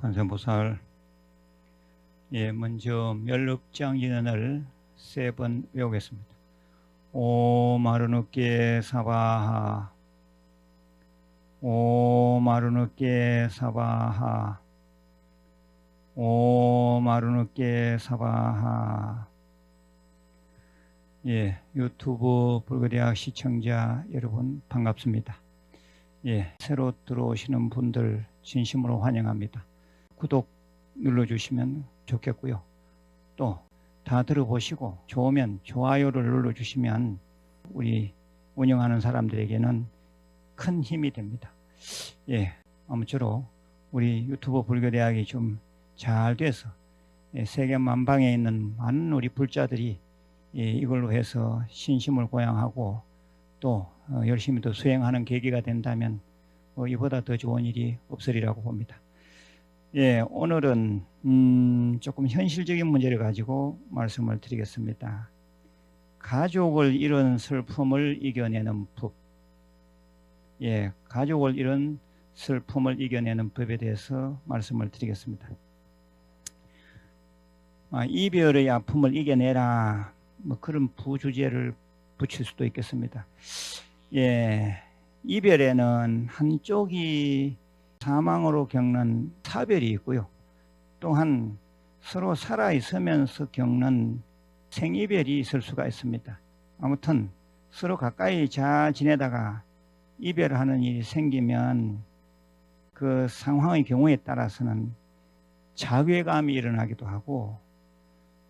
관세음보살 예, 먼저 멸업장인언을 세 번 외우겠습니다. 오 마르누께 사바하 오 마르누께 사바하 오 마르누께 사바하 예, 유튜브 불교대학 시청자 여러분 반갑습니다. 예, 새로 들어오시는 분들 진심으로 환영합니다. 구독 눌러주시면 좋겠고요. 또 다 들어보시고 좋으면 좋아요를 눌러주시면 우리 운영하는 사람들에게는 큰 힘이 됩니다. 예, 아무쪼록 우리 유튜브 불교대학이 좀 잘 돼서 예, 세계 만방에 있는 많은 우리 불자들이 예, 이걸로 해서 신심을 고양하고 또 어, 열심히 더 수행하는 계기가 된다면 뭐 이보다 더 좋은 일이 없으리라고 봅니다. 예, 오늘은 음, 조금 현실적인 문제를 가지고 말씀을 드리겠습니다. 가족을 잃은 슬픔을 이겨내는 법. 예, 가족을 잃은 슬픔을 이겨내는 법에 대해서 말씀을 드리겠습니다. 아, 이별의 아픔을 이겨내라. 뭐 그런 부주제를 붙일 수도 있겠습니다. 예, 이별에는 한쪽이 사망으로 겪는 사별이 있고요. 또한 서로 살아 있으면서 겪는 생이별이 있을 수가 있습니다. 아무튼 서로 가까이 잘 지내다가 이별하는 일이 생기면 그 상황의 경우에 따라서는 자괴감이 일어나기도 하고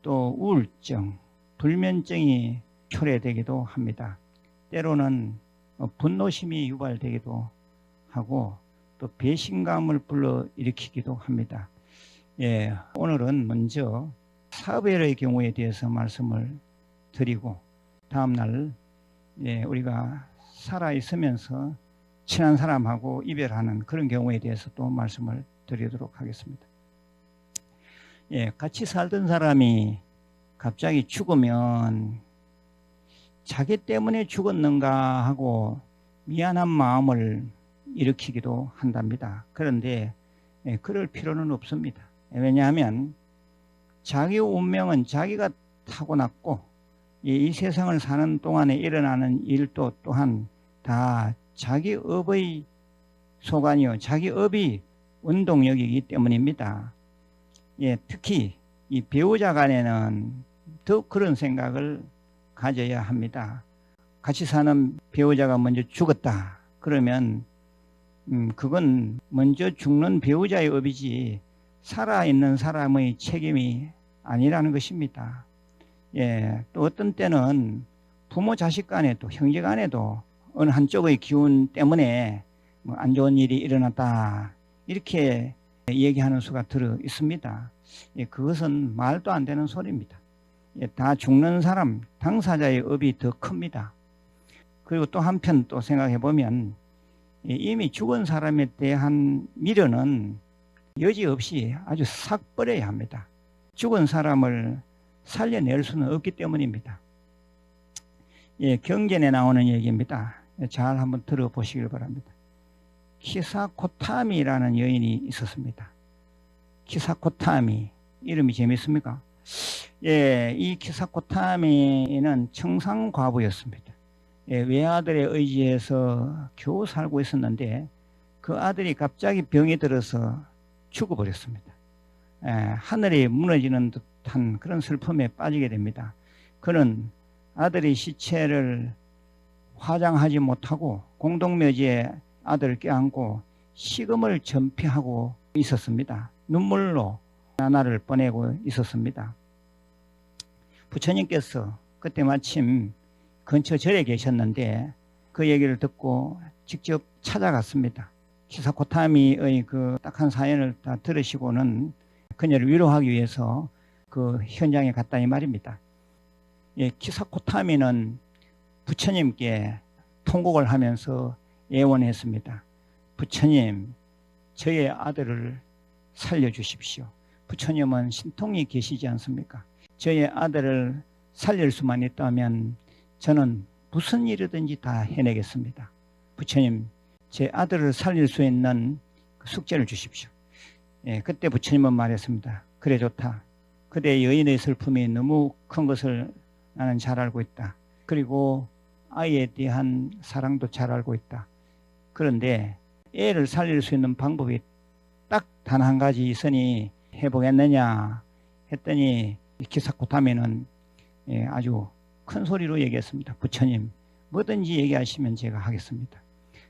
또 우울증, 불면증이 초래되기도 합니다. 때로는 분노심이 유발되기도 하고 또 배신감을 불러 일으키기도 합니다. 예, 오늘은 먼저 사별의 경우에 대해서 말씀을 드리고 다음 날 예, 우리가 살아 있으면서 친한 사람하고 이별하는 그런 경우에 대해서 또 말씀을 드리도록 하겠습니다. 예, 같이 살던 사람이 갑자기 죽으면 자기 때문에 죽었는가 하고 미안한 마음을 일으키기도 한답니다. 그런데 예, 그럴 필요는 없습니다. 왜냐하면 자기 운명은 자기가 타고났고 이 세상을 사는 동안에 일어나는 일도 또한 다 자기 업의 소관이요 자기 업이 운동력이기 때문입니다. 예, 특히 이 배우자 간에는 더 그런 생각을 가져야 합니다. 같이 사는 배우자가 먼저 죽었다. 그러면 음, 그건 먼저 죽는 배우자의 업이지 살아있는 사람의 책임이 아니라는 것입니다. 예, 또 어떤 때는 부모 자식 간에도 형제 간에도 어느 한쪽의 기운 때문에 뭐 안 좋은 일이 일어났다. 이렇게 얘기하는 수가 들어 있습니다. 예, 그것은 말도 안 되는 소리입니다. 예, 다 죽는 사람, 당사자의 업이 더 큽니다. 그리고 또 한편 또 생각해 보면 예, 이미 죽은 사람에 대한 미련은 여지없이 아주 싹 버려야 합니다. 죽은 사람을 살려낼 수는 없기 때문입니다. 예, 경전에 나오는 얘기입니다. 예, 잘 한번 들어보시길 바랍니다. 키사코타미라는 여인이 있었습니다. 키사코타미 이름이 재밌습니까? 예, 이 키사코타미는 청상과부였습니다. 예, 외아들의 의지에서 겨우 살고 있었는데 그 아들이 갑자기 병이 들어서 죽어버렸습니다. 예, 하늘이 무너지는 듯한 그런 슬픔에 빠지게 됩니다. 그는 아들의 시체를 화장하지 못하고 공동묘지에 아들을 껴안고 식음을 전폐하고 있었습니다. 눈물로 나날을 보내고 있었습니다. 부처님께서 그때 마침 근처 절에 계셨는데 그 얘기를 듣고 직접 찾아갔습니다. 키사코타미의 그 딱한 사연을 다 들으시고는 그녀를 위로하기 위해서 그 현장에 갔다 이 말입니다. 예, 키사코타미는 부처님께 통곡을 하면서 예원했습니다. 부처님, 저의 아들을 살려주십시오. 부처님은 신통이 계시지 않습니까? 저의 아들을 살릴 수만 있다면 저는 무슨 일이든지 다 해내겠습니다. 부처님, 제 아들을 살릴 수 있는 그 숙제를 주십시오. 예, 그때 부처님은 말했습니다. 그래 좋다. 그대 여인의 슬픔이 너무 큰 것을 나는 잘 알고 있다. 그리고 아이에 대한 사랑도 잘 알고 있다. 그런데 애를 살릴 수 있는 방법이 딱 단 한 가지 있으니 해보겠느냐 했더니 기사코타미는 예, 아주 큰 소리로 얘기했습니다. 부처님 뭐든지 얘기하시면 제가 하겠습니다.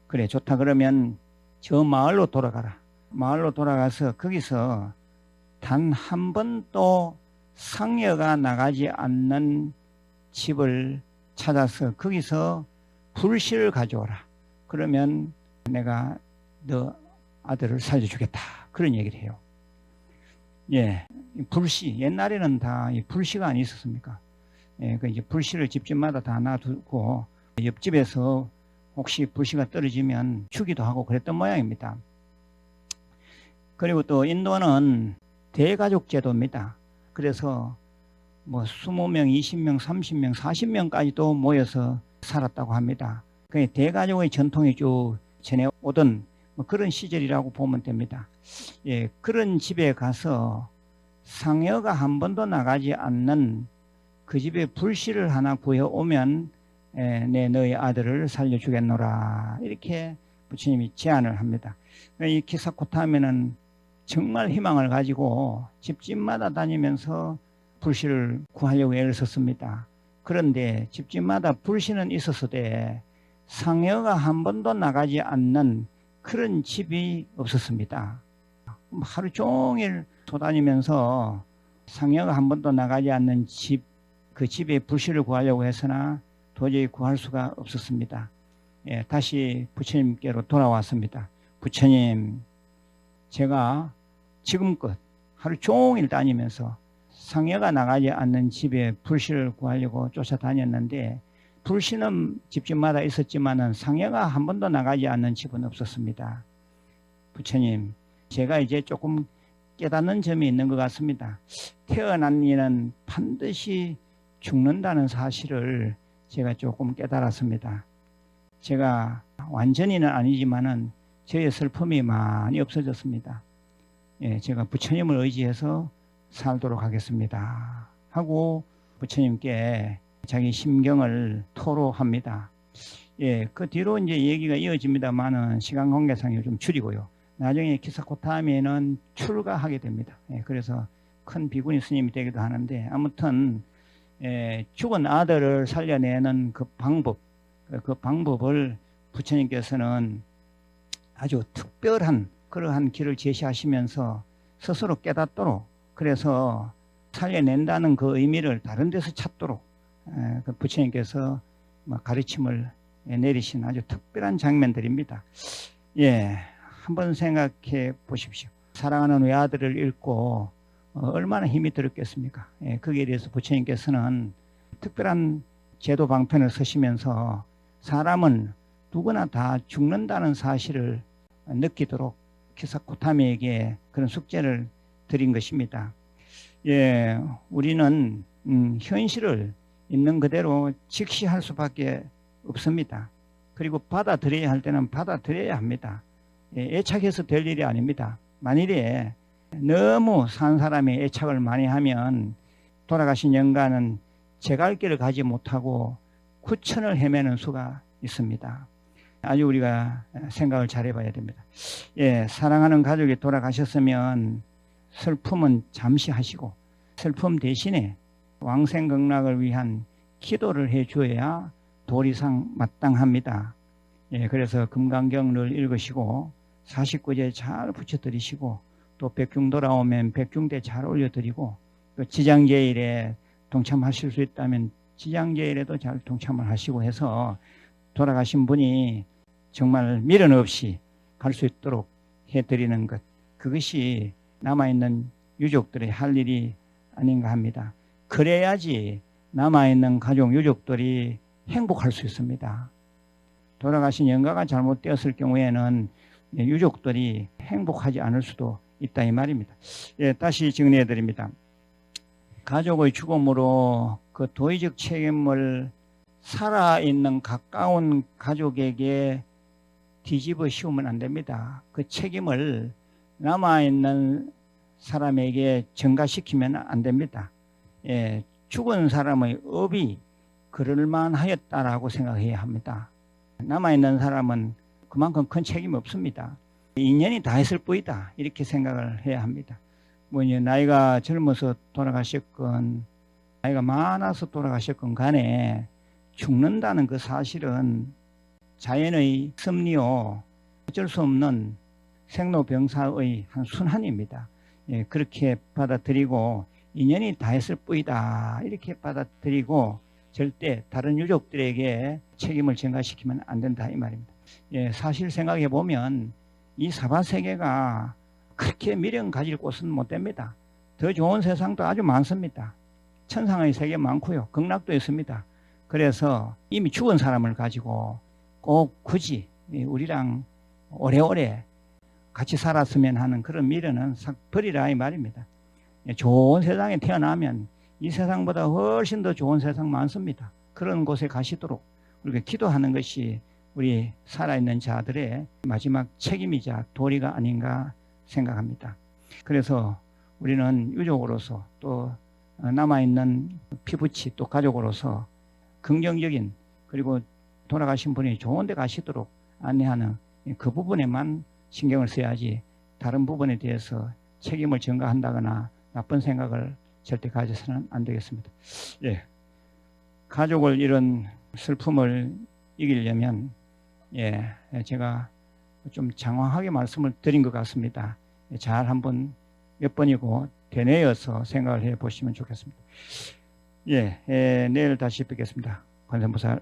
그래 좋다 그러면 저 마을로 돌아가라. 마을로 돌아가서 거기서 단 한 번도 상여가 나가지 않는 집을 찾아서 거기서 불씨를 가져오라. 그러면 내가 너 아들을 살려주겠다. 그런 얘기를 해요. 예, 이 불씨 옛날에는 다이 불씨가 안 있었습니까? 예, 그 이제 불씨를 집집마다 다 놔두고 옆집에서 혹시 불씨가 떨어지면 주기도 하고 그랬던 모양입니다. 그리고 또 인도는 대가족 제도입니다. 그래서 뭐 20명, 20명, 30명, 40명까지도 모여서 살았다고 합니다. 그 대가족의 전통이 쭉 전해오던 뭐 그런 시절이라고 보면 됩니다. 예, 그런 집에 가서 상여가 한 번도 나가지 않는 그 집에 불씨를 하나 구해오면 에, 내 너의 아들을 살려주겠노라 이렇게 부처님이 제안을 합니다. 이 키사코타면은 정말 희망을 가지고 집집마다 다니면서 불씨를 구하려고 애를 썼습니다. 그런데 집집마다 불씨는 있었으되 상여가 한 번도 나가지 않는 그런 집이 없었습니다. 하루 종일 돌아다니면서 상여가 한 번도 나가지 않는 집, 그 집에 불씨를 구하려고 했으나 도저히 구할 수가 없었습니다. 예, 다시 부처님께로 돌아왔습니다. 부처님, 제가 지금껏 하루 종일 다니면서 상여가 나가지 않는 집에 불씨를 구하려고 쫓아다녔는데 불씨는 집집마다 있었지만은 상여가 한 번도 나가지 않는 집은 없었습니다. 부처님, 제가 이제 조금 깨닫는 점이 있는 것 같습니다. 태어난 이는 반드시 죽는다는 사실을 제가 조금 깨달았습니다. 제가 완전히는 아니지만은 저의 슬픔이 많이 없어졌습니다. 예, 제가 부처님을 의지해서 살도록 하겠습니다. 하고 부처님께 자기 심경을 토로합니다. 예, 그 뒤로 이제 얘기가 이어집니다만은 시간 관계상 좀 줄이고요. 나중에 키사코타미에는 출가하게 됩니다. 예, 그래서 큰 비구니 스님이 되기도 하는데 아무튼 예, 죽은 아들을 살려내는 그 방법, 그, 그 방법을 부처님께서는 아주 특별한 그러한 길을 제시하시면서 스스로 깨닫도록 그래서 살려낸다는 그 의미를 다른 데서 찾도록 에, 그 부처님께서 뭐 가르침을 내리신 아주 특별한 장면들입니다. 예, 한번 생각해 보십시오. 사랑하는 외아들을 잃고 어, 얼마나 힘이 들었겠습니까? 예, 거기에 대해서 부처님께서는 특별한 제도 방편을 쓰시면서 사람은 누구나 다 죽는다는 사실을 느끼도록 키사코타미에게 그런 숙제를 드린 것입니다. 예, 우리는 음, 현실을 있는 그대로 직시할 수밖에 없습니다. 그리고 받아들여야 할 때는 받아들여야 합니다. 예, 애착해서 될 일이 아닙니다. 만일에 너무 산 사람이 애착을 많이 하면 돌아가신 영가는 제 갈 길을 가지 못하고 구천을 헤매는 수가 있습니다. 아주 우리가 생각을 잘 해봐야 됩니다. 예, 사랑하는 가족이 돌아가셨으면 슬픔은 잠시 하시고 슬픔 대신에 왕생극락을 위한 기도를 해 주어야 도리상 마땅합니다. 예, 그래서 금강경을 읽으시고 49제 잘 붙여드리시고 또 백중 돌아오면 백중대 잘 올려드리고 또 지장제일에 동참하실 수 있다면 지장제일에도 잘 동참을 하시고 해서 돌아가신 분이 정말 미련 없이 갈 수 있도록 해드리는 것 그것이 남아있는 유족들의 할 일이 아닌가 합니다. 그래야지 남아있는 가족 유족들이 행복할 수 있습니다. 돌아가신 영가가 잘못되었을 경우에는 유족들이 행복하지 않을 수도 있다 이 말입니다. 예, 다시 정리해 드립니다. 가족의 죽음으로 그 도의적 책임을 살아있는 가까운 가족에게 뒤집어 씌우면 안 됩니다. 그 책임을 남아 있는 사람에게 전가시키면 안 됩니다. 예, 죽은 사람의 업이 그럴 만하였다라고 생각해야 합니다. 남아 있는 사람은 그만큼 큰 책임 없습니다. 인연이 다 했을 뿐이다 이렇게 생각을 해야 합니다. 뭐 이제 나이가 젊어서 돌아가셨건 나이가 많아서 돌아가셨건 간에 죽는다는 그 사실은 자연의 섭리요 어쩔 수 없는 생로병사의 한 순환입니다. 예, 그렇게 받아들이고 인연이 다 했을 뿐이다 이렇게 받아들이고 절대 다른 유족들에게 책임을 전가시키면 안 된다 이 말입니다. 예, 사실 생각해 보면 이 사바 세계가 그렇게 미련 가질 곳은 못 됩니다. 더 좋은 세상도 아주 많습니다. 천상의 세계 많고요. 극락도 있습니다. 그래서 이미 죽은 사람을 가지고 꼭 굳이 우리랑 오래오래 같이 살았으면 하는 그런 미련은 싹 버리라 이 말입니다. 예, 좋은 세상에 태어나면 이 세상보다 훨씬 더 좋은 세상 많습니다. 그런 곳에 가시도록 우리가 기도하는 것이 우리 살아있는 자들의 마지막 책임이자 도리가 아닌가 생각합니다. 그래서 우리는 유족으로서 또 남아있는 피부치 또 가족으로서 긍정적인 그리고 돌아가신 분이 좋은 데 가시도록 안내하는 그 부분에만 신경을 써야지 다른 부분에 대해서 책임을 전가한다거나 나쁜 생각을 절대 가져서는 안 되겠습니다. 예. 가족을 이런 슬픔을 이기려면 예, 제가 좀 장황하게 말씀을 드린 것 같습니다. 예, 잘 한번 몇 번이고 되뇌어서 생각을 해 보시면 좋겠습니다. 예, 예 내일 다시 뵙겠습니다. 관세음보살